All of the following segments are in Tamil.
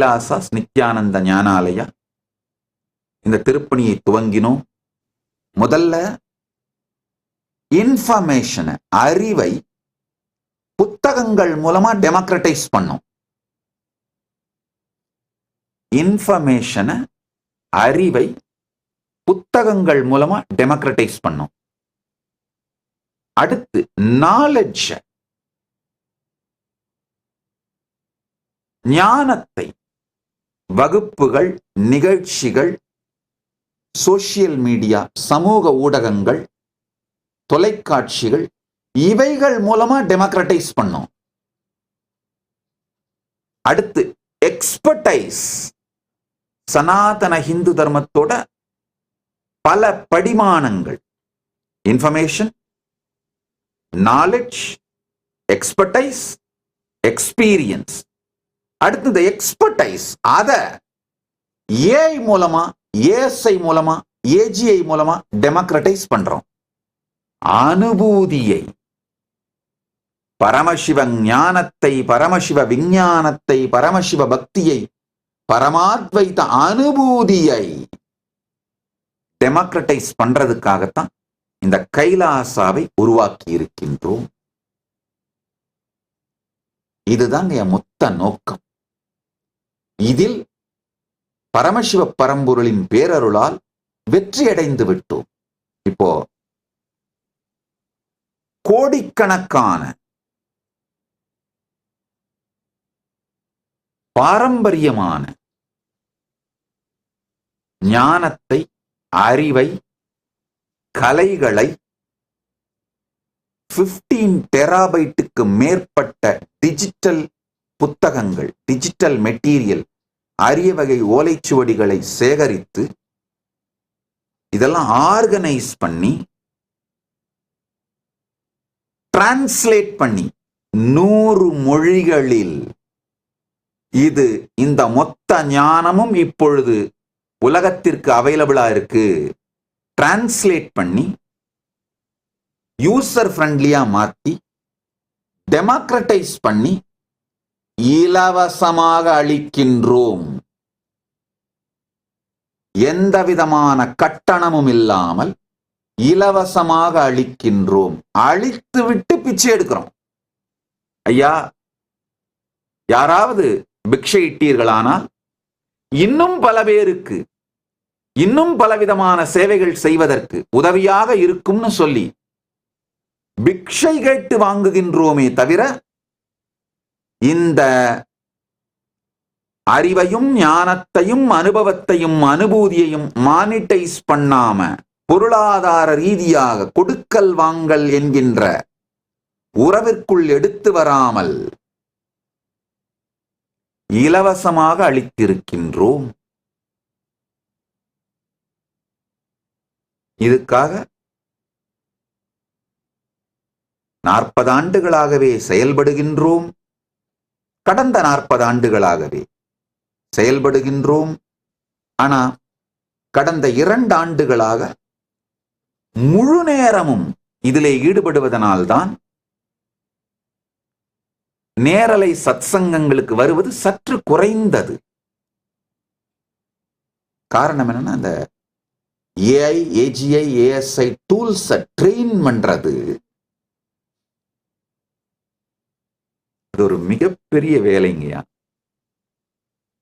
கைலாசா நித்யானந்த ஞானாலயா. இந்த திருப்பணியை துவங்கினோம். முதல்ல இன்ஃபர்மேஷனை அறிவை புத்தகங்கள் மூலமா டெமோக்ரட்டைஸ் பண்ணோம். இன்ஃபர்மேஷனை அறிவை புத்தகங்கள் மூலமா டெமோக்ரட்டைஸ் பண்ணோம். அடுத்து நாலெட்ஜ ஞானத்தை வகுப்புகள் நிகழ்ச்சிகள் சோசியல் மீடியா சமூக ஊடகங்கள் தொலைக்காட்சிகள் இவைகள் மூலமா டெமோக்ரட்டைஸ் பண்ணோம். அடுத்து எக்ஸ்பர்டைஸ் சனாதன ஹிந்து தர்மத்தோட பல படிமானங்கள். இன்ஃபர்மேஷன் நாலேஜ் எக்ஸ்பர்டைஸ் எக்ஸ்பீரியன்ஸ் அடுத்தது எக்ஸ்பர்டைஸ் அத ஏஐ மூலமா ஏஎஸ்ஐ மூலமா ஏஜிஐ மூலமா டெமோக்ரட்டைஸ் பண்றோம். அனுபூதியை பரமசிவ ஞானத்தை பரமசிவ விஞ்ஞானத்தை பரமசிவ பக்தியை பரமாத்வைத்த அனுபூதியை டெமோக்ரட்டைஸ் பண்றதுக்காகத்தான் இந்த கைலாசாவை உருவாக்கி இருக்கின்றோம். இதுதான் என் மொத்த நோக்கம். இதில் பரமசிவ பரம்பொருளின் பேரருளால் வெற்றியடைந்து விட்டோம். இப்போ கோடிக்கணக்கான பாரம்பரியமான ஞானத்தை அறிவை கலைகளை பிப்டீன் டெராபைட்டுக்கு மேற்பட்ட டிஜிட்டல் புத்தகங்கள் டிஜிட்டல் மெட்டீரியல் அரிய வகை ஓலைச்சுவடிகளை சேகரித்து இதெல்லாம் ஆர்கனைஸ் பண்ணி டிரான்ஸ்லேட் பண்ணி நூறு மொழிகளில் இது இந்த மொத்த ஞானமும் இப்பொழுது உலகத்திற்கு அவைலபிளா இருக்கு. டிரான்ஸ்லேட் பண்ணி யூசர் ஃப்ரெண்ட்லியா மாற்றி டெமோக்ரட்டைஸ் பண்ணி இலவசமாக அளிக்கின்றோம். எந்த விதமான கட்டணமும் இல்லாமல் இலவசமாக அளிக்கின்றோம். அழித்து விட்டு பிச்சை எடுக்கிறோம். ஐயா யாராவது பிக்ஷை இட்டீர்களானால் இன்னும் பல பேருக்கு இன்னும் பலவிதமான சேவைகள் செய்வதற்கு உதவியாக இருக்கும்னு சொல்லி பிக்ஷை கேட்டு வாங்குகின்றோமே தவிர இந்த அறிவையும் ஞானத்தையும் அனுபவத்தையும் அனுபூதியையும் மானிட்டைஸ் பண்ணாம பொருளாதார ரீதியாக கொடுக்கல் வாங்கல் என்கின்ற உறவிற்குள் எடுத்து வராமல் இலவசமாக அளித்திருக்கின்றோம். இதுக்காக நாற்பது ஆண்டுகளாகவே செயல்படுகின்றோம். கடந்த நாற்பது ஆண்டுகளாகவே செயல்படுகின்றோம். ஆனா கடந்த இரண்டு ஆண்டுகளாக முழு நேரமும் இதிலே ஈடுபடுவதனால்தான் நேரலை சத்சங்கங்களுக்கு வருவது சற்று குறைந்தது. காரணம் என்னன்னா அந்த ஏஐ ஏஜிஐ ஏஎஸ்ஐ டூல்ஸை ட்ரெயின் பண்றது இது ஒரு மிகப்பெரிய வேலைங்கய்யா.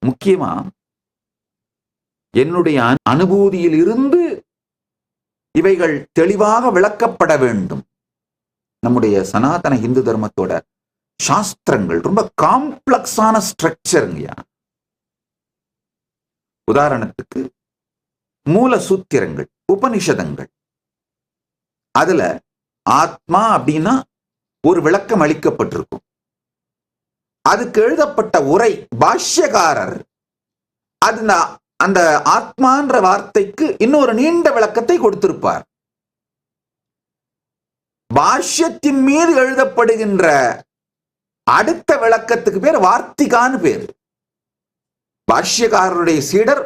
முக்கியமா என்னுடைய அனுபூதியில் இருந்து இவைகள் தெளிவாக விளக்கப்பட வேண்டும். நம்முடைய சனாதன இந்து தர்மத்தோட சாஸ்திரங்கள் ரொம்ப காம்ப்ளெக்ஸான ஸ்ட்ரக்சருங்கய்யா. உதாரணத்துக்கு மூல சூத்திரங்கள் உபனிஷதங்கள். அதுல ஆத்மா அப்படின்னா ஒரு விளக்கம் அளிக்கப்பட்டிருக்கும். அதுக்கு எழுதப்பட்ட உரை பாஷ்யகாரர் அது அந்த ஆத்மான்ற வார்த்தைக்கு இன்னொரு நீண்ட விளக்கத்தை கொடுத்திருப்பார். பாஷ்யத்தின் மீது எழுதப்படுகின்ற அடுத்த விளக்கத்துக்கு பேர் வார்த்திகான்னு பேர். பாஷ்யக்காரருடைய சீடர்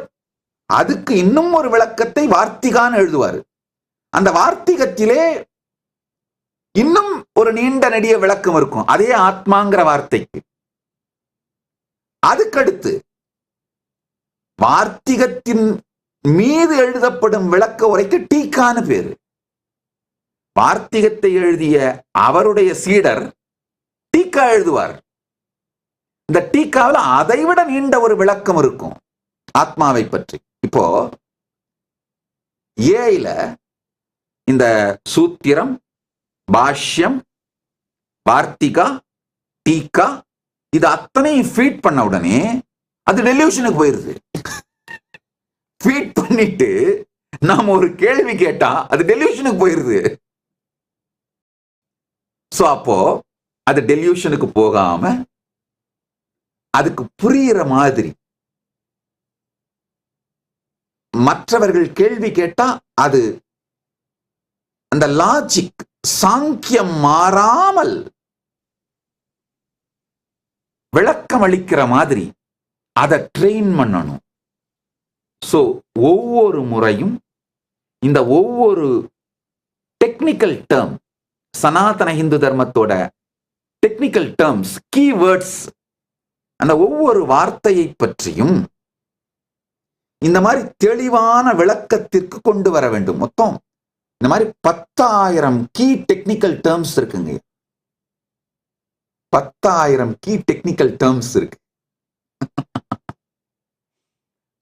அதுக்கு இன்னும் ஒரு விளக்கத்தை வார்த்திகான்னு எழுதுவார். அந்த வார்த்திகத்திலே இன்னும் ஒரு நீண்ட நெடிய விளக்கம் இருக்கும். அதே ஆத்மாங்கிற வார்த்தைக்கு. அதுக்கடுத்து வார்த்திகத்தின் மீது எழுதப்படும் விளக்க உரைக்கு டீக்கான பேரு. வார்த்திகத்தை எழுதிய அவருடைய சீடர் டீக்கா எழுதுவார். இந்த டீக்காவில் அதைவிட நீண்ட ஒரு விளக்கம் இருக்கும். ஆத்மாவை பற்றி. இப்போ ஏயில இந்த சூத்திரம் பாஷ்யம் வார்த்திகா டீக்கா இது அத்தனையும் ஃபீட் பண்ண உடனே அது டெலியூஷனுக்கு போயிருது. ஃபீட் பண்ணிட்டு நாம ஒரு கேள்வி கேட்டா அது டெலியூஷனுக்கு போயிருது. சோ அப்போ அது டெலியூஷனுக்கு போகாம அதுக்கு புரியிற மாதிரி மற்றவர்கள் கேள்வி கேட்டா அது அந்த லாஜிக் சாங்கியம் மாறாமல் விளக்கம் அளிக்கிற மாதிரி அதை ட்ரெயின் பண்ணணும். ஸோ ஒவ்வொரு முறையும் இந்த ஒவ்வொரு டெக்னிக்கல் டேர்ம் சனாதன இந்து தர்மத்தோட டெக்னிக்கல் டேர்ம்ஸ் கீவேர்ட்ஸ் அந்த ஒவ்வொரு வார்த்தையை பற்றியும் இந்த மாதிரி தெளிவான விளக்கத்திற்கு கொண்டு வர வேண்டும். மொத்தம் இந்த மாதிரி பத்தாயிரம் கீ டெக்னிக்கல் டேர்ம்ஸ் இருக்குங்க. பத்தாயிரம் கீ டெக்னிக்கல் டேர்ம்ஸ் இருக்கு.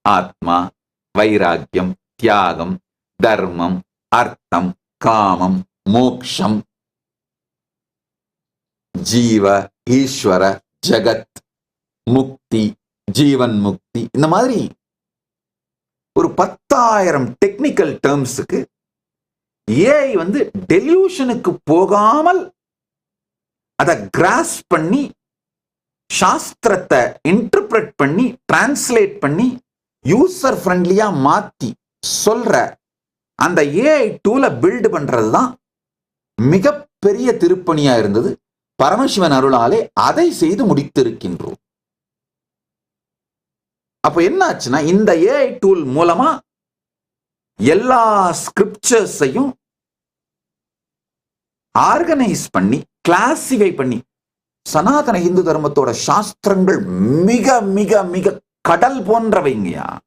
ஆத்மா வைராக்கியம் தியாகம் தர்மம் அர்த்தம் காமம் மோக்ஷம் ஜீவ ஈஸ்வர ஜகத் முக்தி ஜீவன் முக்தி இந்த மாதிரி ஒரு பத்தாயிரம் டெக்னிக்கல் டேர்ம்ஸுக்கு ஏஐ வந்து டெலியூஷனுக்கு போகாமல் அதை கிராஸ் பண்ணி சாஸ்திரத்தை இன்டர்பிரட் பண்ணி டிரான்ஸ்லேட் பண்ணி யூசர் ஃப்ரெண்ட்லியா மாத்தி சொல்ற அந்த ஏஐ டூலை பில்டு பண்றது தான் மிகப்பெரிய திருப்பணியா இருந்தது. பரமசிவன் அருளாலே அதை செய்து முடித்திருக்கின்றோம். அப்ப என்ன ஆச்சுன்னா இந்த ஏஐ டூல் மூலமா எல்லா ஸ்கிரிப்சர்ஸையும் ஆர்கனைஸ் பண்ணி கிளாசிஃபை பண்ணி சனாதன இந்து தர்மத்தோட சாஸ்திரங்கள் மிக மிக மிக கடல் போன்றவைங்கயா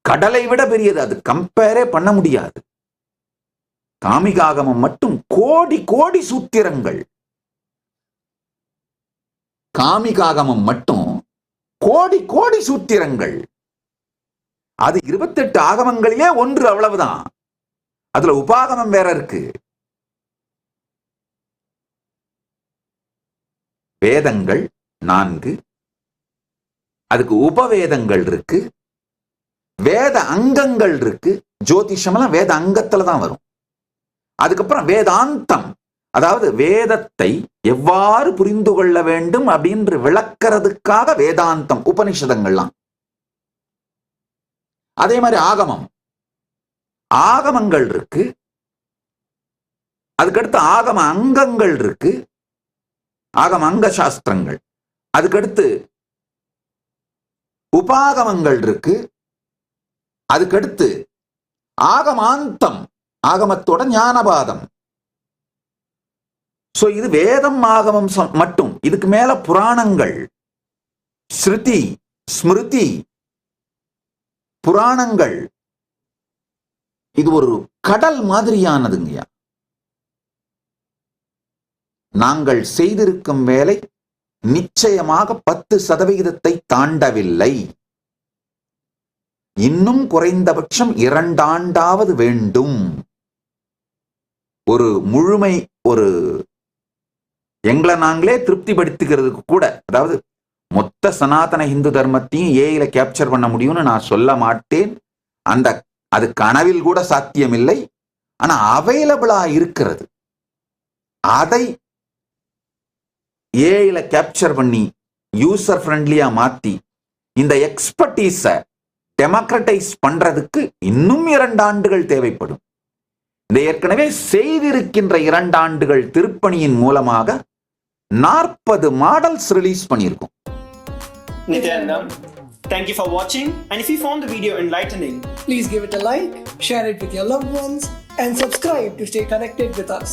கடலை விட பெரியது அது கம்பேரே பண்ண முடியாது. காமிகாகமம் மட்டும் கோடி கோடி சூத்திரங்கள். காமிகாகமம் மட்டும் கோடி கோடி சூத்திரங்கள். அது இருபத்தெட்டு ஆகமங்களிலே ஒன்று அவ்வளவுதான். அதுல உபாகமம் வேற இருக்கு. வேதங்கள் நான்கு. அதுக்கு உபவேதங்கள் இருக்கு. வேத அங்கங்கள் இருக்கு. ஜோதிஷம்லாம் வேத அங்கத்துல தான் வரும். அதுக்கப்புறம் வேதாந்தம். அதாவது வேதத்தை எவ்வாறு புரிந்து கொள்ள வேண்டும் அப்படின்னு விளக்கிறதுக்காக வேதாந்தம் உபனிஷதங்கள்லாம். அதே மாதிரி ஆகமம். ஆகமங்கள் இருக்கு. அதுக்கடுத்து ஆகம அங்கங்கள் இருக்கு. ஆகம அங்க சாஸ்திரங்கள் அதுக்கடுத்து உபாகமங்கள் இருக்கு அதுக்கடுத்து ஆகமாந்தம் ஆகமத்தோட ஞானபாதம். சோ இது வேதம் ஆகமம் மட்டும். இதுக்கு மேல புராணங்கள். ஸ்ருதி ஸ்மிருதி புராணங்கள். இது ஒரு கடல் மாதிரியானதுங்கய்யா. நாங்கள் செய்திருக்கும் வேலை நிச்சயமாக பத்து சதவிகிதத்தை தாண்டவில்லை. இன்னும் குறைந்தபட்சம் இரண்டாண்டாவது வேண்டும். ஒரு முழுமை ஒரு எங்களை நாங்களே திருப்திப்படுத்திக்கிறதுக்கு கூட அதாவது மொத்த சனாதன இந்து தர்மத்தையும் ஏயில கேப்சர் பண்ண முடியும்னு நான் சொல்ல மாட்டேன். அந்த அது கனவில் கூட சாத்தியமில்லை. ஆனா அவைலபிளா இருக்கிறது. அதை ஏஐல கேப்சர் பண்ணி யூசர் ஃப்ரெண்ட்லியா மாத்தி இந்த எக்ஸ்பர்டீஸை டெமோக்ரட்டைஸ் பண்றதுக்கு இன்னும் இரண்டு ஆண்டுகள் தேவைப்படும் இந்த ஏற்கனவே செய்திருக்கின்ற இரண்டு ஆண்டுகள் திருப்பணியின் மூலமாக நாற்பது மாடல்ஸ் ரிலீஸ் பண்ணியிருக்கோம் Nityanandam, thank you for watching. And if you found the video enlightening, Please give it a like, share it with your loved ones, and subscribe to stay connected with us.